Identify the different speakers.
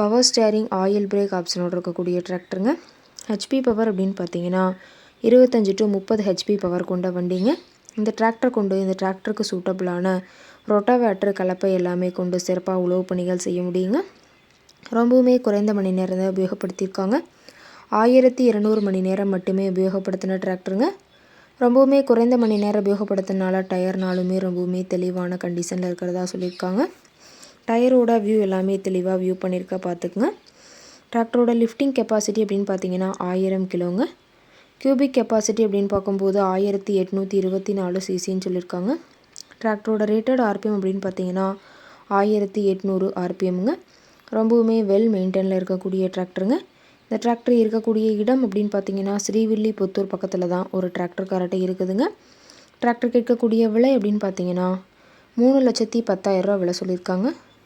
Speaker 1: Power steering oil brake ஆப்ஷனோடு இருக்கக்கூடிய டிராக்டருங்க ஹெச்பி பவர் அப்படின்னு பார்த்தீங்கன்னா இருபத்தஞ்சி டு முப்பது ஹெச்பி பவர் கொண்ட வண்டிங்க. இந்த டிராக்டர் கொண்டு இந்த டிராக்டருக்கு சூட்டபிளான ரொட்டாவேட்டர் கலப்பை எல்லாமே கொண்டு சிறப்பாக உழவு பணிகள் செய்ய முடியுங்க. ரொம்பவுமே குறைந்த மணி நேரம் தான் உபயோகப்படுத்தியிருக்காங்க. ஆயிரத்தி இரநூறு மணி நேரம் மட்டுமே உபயோகப்படுத்தின டிராக்டருங்க ரொம்பவுமே குறைந்த மணி நேரம் உபயோகப்படுத்தினால டயர்னாலுமே ரொம்பவுமே தெளிவான கண்டிஷனில் இருக்கிறதா சொல்லியிருக்காங்க. டயரோட வியூ எல்லாமே தெளிவாக வியூ பண்ணியிருக்கா பார்த்துக்குங்க டிராக்டரோட லிஃப்டிங் கெப்பாசிட்டி அப்படின்னு பார்த்தீங்கன்னா ஆயிரம் கிலோங்க. கியூபிக் கெப்பாசிட்டி அப்படின்னு பார்க்கும்போது ஆயிரத்தி எட்நூற்றி இருபத்தி நாலு சிசின்னு சொல்லியிருக்காங்க டிராக்டரோட ரேட்டட் ஆர்பிஎம் அப்படின்னு பார்த்தீங்கன்னா ஆயிரத்தி எட்நூறு ஆர்பிஎம்ங்க ரொம்பவுமே வெல் மெயின்டைனில் இருக்கக்கூடிய டிராக்டருங்க இந்த டிராக்டர் இருக்கக்கூடிய இடம் அப்படின்னு பார்த்தீங்கன்னா ஸ்ரீவில்லி புத்தூர் பக்கத்தில் தான் ஒரு டிராக்டர் கரெக்டாக இருக்குதுங்க. டிராக்டர் கேட்கக்கூடிய விலை அப்படின்னு பார்த்தீங்கன்னா மூணு லட்சத்தி பத்தாயிரரூவா விலை சொல்லியிருக்காங்க